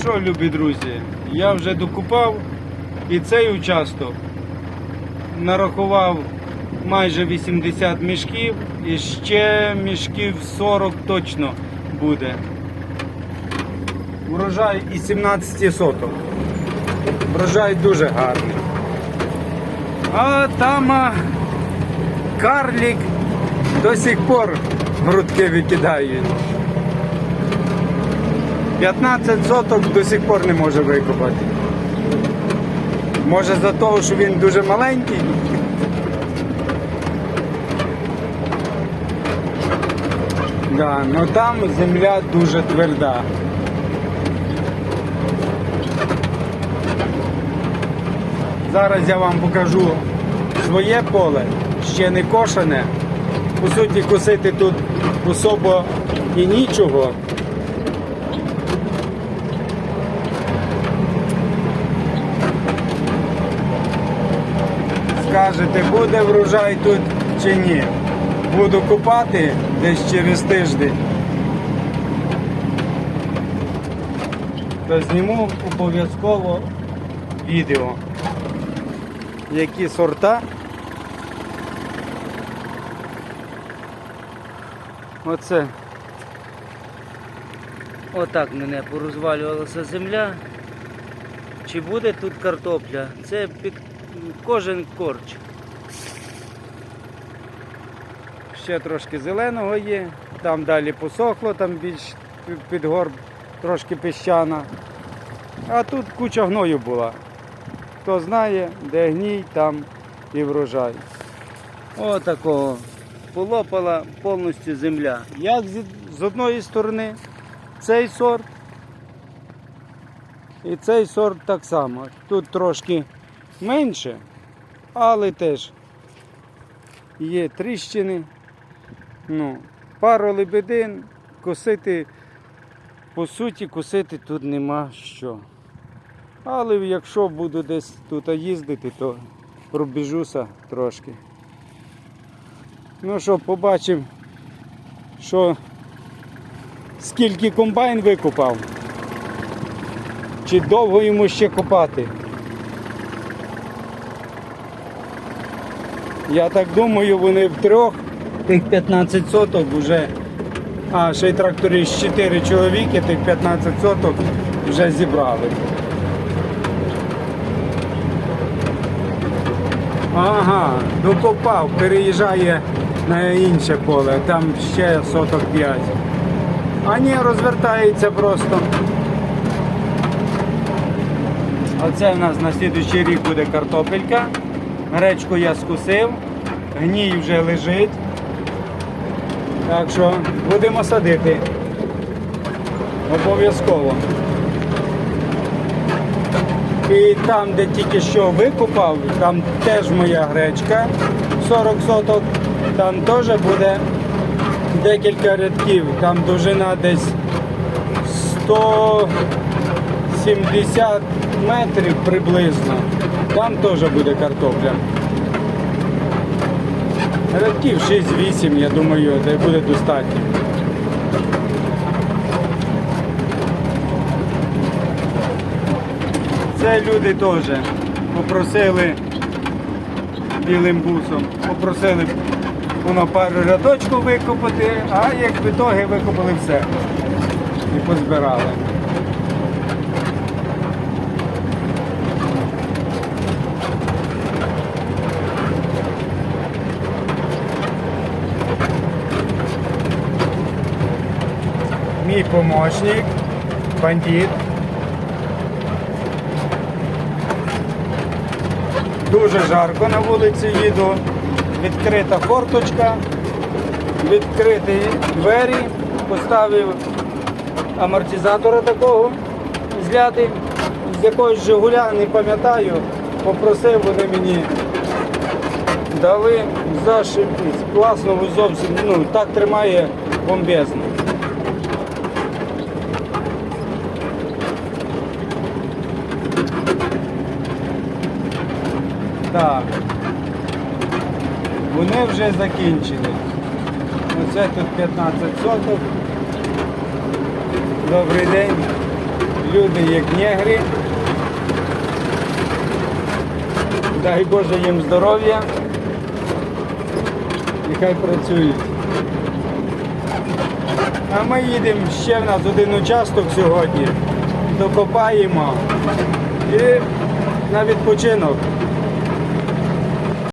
що, любі друзі, я вже докупав і цей участок нарахував майже 80 мішків і ще мішків 40 точно буде. Врожай із 17 соток. Врожай дуже гарний. А там карлік до сих пор грудки викидають. 15 соток до сих пор не може викопати. Може за того, що він дуже маленький. Да, ну там земля дуже тверда. Зараз я вам покажу своє поле, ще не кошене. По суті, косити тут особо і нічого. Скажете, буде врожай тут чи ні. Буду купати десь через тиждень. То зніму обов'язково відео. Які сорта. Оце. Отак мене порозвалювалася земля. Чи буде тут картопля? Це під кожен корч. Ще трошки зеленого є, там далі посохло, там більш під- горб трошки піщана. А тут куча гною була. Хто знає, де гній, там і врожай. Отакого. Полопала повністю земля. Як з одної сторони цей сорт, і цей сорт так само. Тут трошки менше, але теж є тріщини. Ну, пару лебедин, косити, по суті, косити тут нема що. Але якщо буду десь тут їздити, то пробіжуся трошки. Ну що, побачимо, що скільки комбайн викопав. Чи довго йому ще копати? Я так думаю, вони втрьох, тих 15 соток вже, а ще й тракторист 4 чоловіки, тих 15 соток вже зібрали. Ага, докопав, переїжджає на інше поле, там ще соток 5. А ні, розвертається просто. Оце в нас на слідуючий рік буде картопелька. Гречку я скусив, гній вже лежить. Так що будемо садити. Обов'язково. І там, де тільки що викопав, там теж моя гречка 40 соток, там теж буде декілька рядків, там довжина десь 170 метрів приблизно. Там теж буде картопля. Рядків 6-8, я думаю, де буде достатньо. Це люди теж попросили білим бусом, попросили воно пару рядочків викопати, а як в ітогі викопали все і позбирали. Мій помощник, бандит. Дуже жарко на вулиці їду. Відкрита форточка, відкриті двері, поставив амортизатора такого зляти, з якогось Жигуля, не пам'ятаю, попросив вони мені. Дали зашибісь. Класно зовсім, ну так тримає бомбезно. Так. Вони вже закінчили. Оце тут 15 соток. Добрий день. люди як негри. Дай Боже їм здоров'я. Нехай працюють. А ми їдемо ще в нас один участок сьогодні. Докопаємо і на відпочинок.